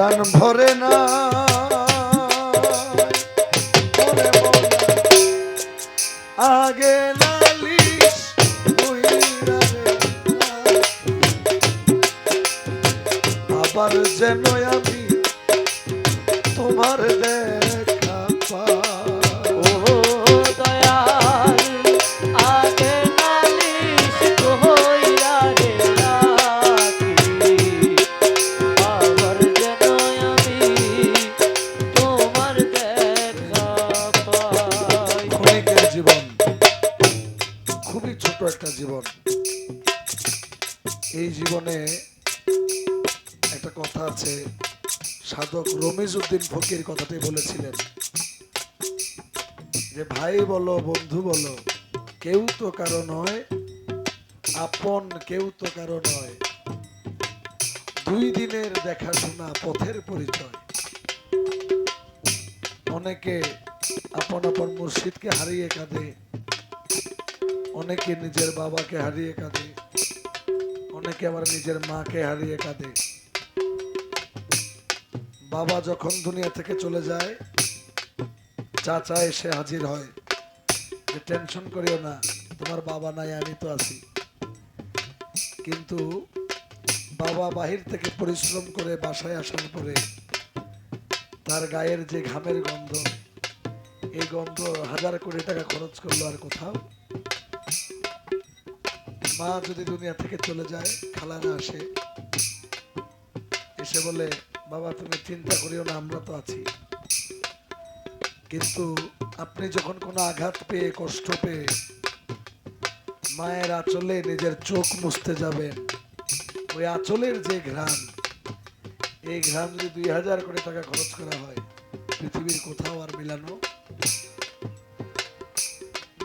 প্রাণ ভরে না। আগে নালিশ আবার যেন আমি জীবনে একটা কথা আছে। সাধক রমিজ উদ্দিন ফকির কথাটাই বলেছিলেন যে, ভাই বলো, বন্ধু বলো, কেউ তো কারও নয়, আপন কেউ তো কারও নয়। দুই দিনের দেখাশোনা, পথের পরিচয়। অনেকে আপন আপন মুর্শিদকে হারিয়ে কাঁদে, অনেকে নিজের বাবাকে হারিয়ে কাঁদে। অনেকে আবার নিজের মাকে হারিয়ে কাঁদে? বাবা যখন দুনিয়া থেকে চলে যায়, চাচা এসে হাজির হয় যে, টেনশন করিও না, তোমার বাবা নাই, আমি তো আছি। কিন্তু বাবা বাহির থেকে পরিশ্রম করে বাসায় আসার পরে তার গায়ের যে ঘামের গন্ধ, এই গন্ধ হাজার কোটি টাকা খরচ করল আর কোথাও। মা যদি দুনিয়া থেকে চলে যায়, খালারা আসে। এসে বলে, বাবা, তুমি চিন্তা করিও না, আমরা তো আছি। কিন্তু আপনি যখন কোনো আঘাত পেয়ে, কষ্ট পেয়ে, মায়ের আঁচলে নিজের চোখ মুছতে যাবেন। ওই আঁচলের যে ঘ্রাণ, এই ঘ্রাণ যদি দুই হাজার কোটি টাকা খরচ করা হয়, পৃথিবীর কোথাও আর মিলানো?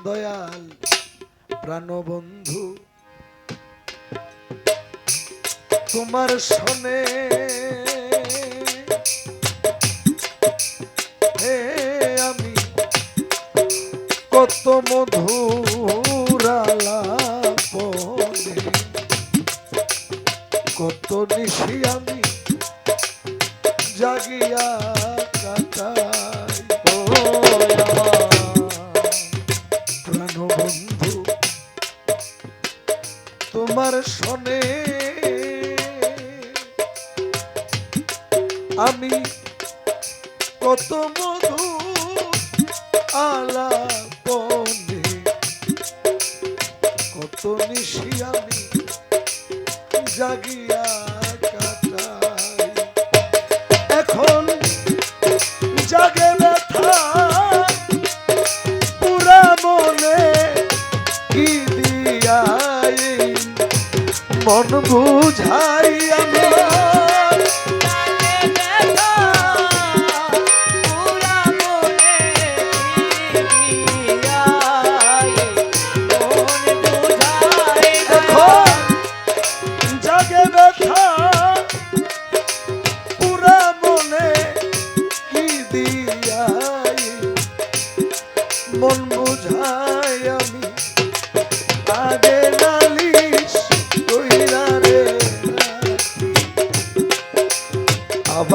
দয়াল প্রাণবন্ধু তোমার শোনে। হে আমি কত মধুরালাপনে কত নিশি আমি জাগিয়া কাটাই ও তোমার শোনে। আমি কত মধু আলাপনে কত নিশি আমি জাগিয়া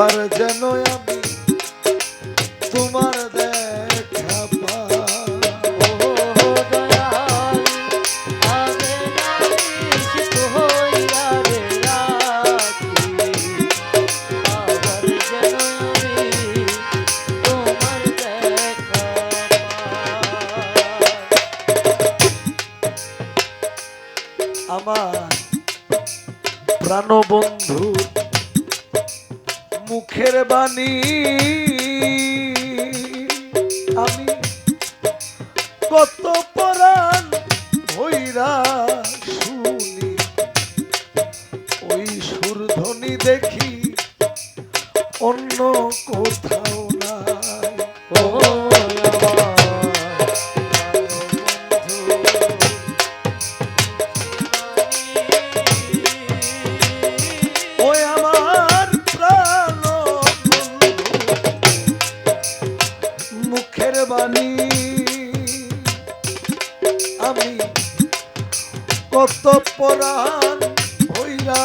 আবার যেন মুখের বাণী। কত পরাণ হইরা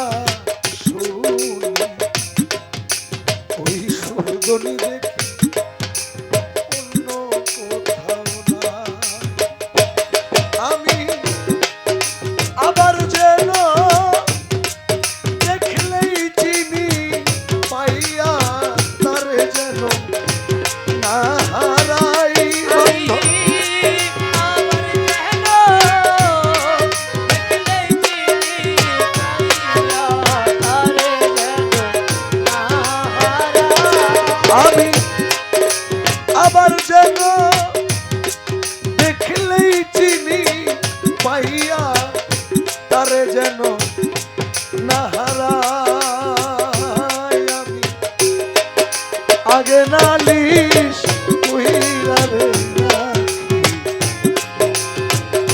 আগে নালিশ কইরা রে।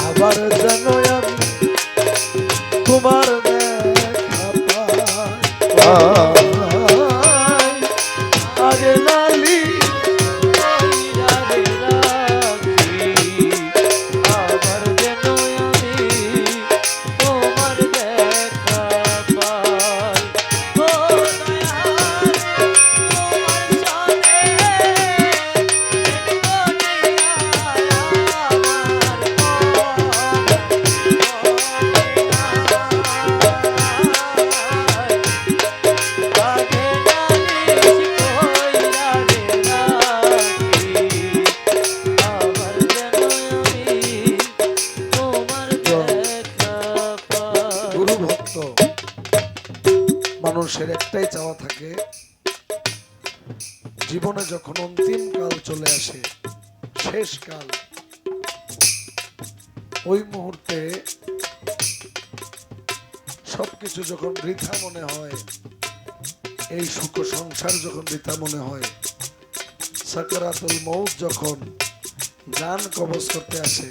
আবার যেন আমি তোমার দেখা পাই আগে নালিশ মানুষের একটাই চাওয়া থাকে, জীবনে যখন অন্তিম কাল চলে আসে, শেষ কাল, ওই মুহূর্তে সবকিছু যখন বৃথা মনে হয়, এই সুখ সংসার যখন বৃথা মনে হয়, সাকারাতুল মৌত যখন গান কবজ করতে আসে,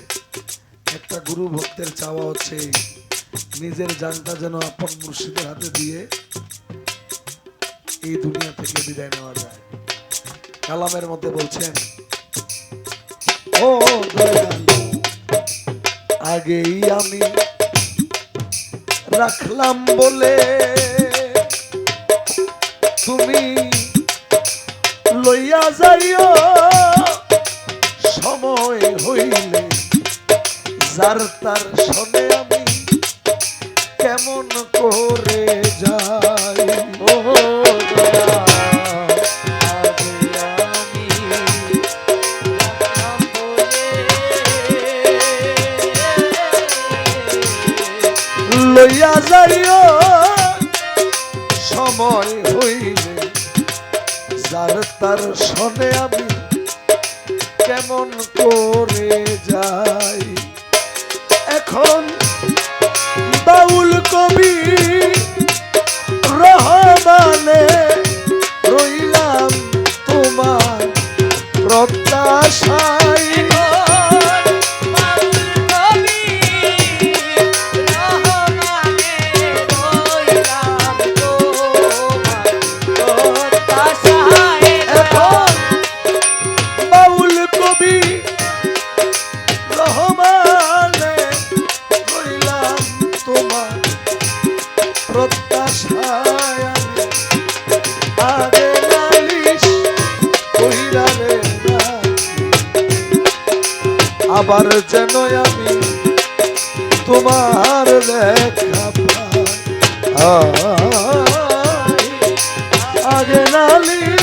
একটা গুরু ভক্তের চাওয়া হচ্ছে, নিজের জানটা যেন আপন মুর্শিদের হাতে দিয়ে এই দুনিয়া থেকে বিদায় নেওয়া যায়। কালামের মধ্যে বলছেন, ও আগেই আমি রাখলাম বলে তুমি লইয়া যাইও। সময় হইলে যার তার শোনে আমি যাইও সময় হইলে যার তার সনে আমি কেমন করে যাই প্রত্যাশায় আগে আবার যেন আমি তোমার লেখা আগে নালিশ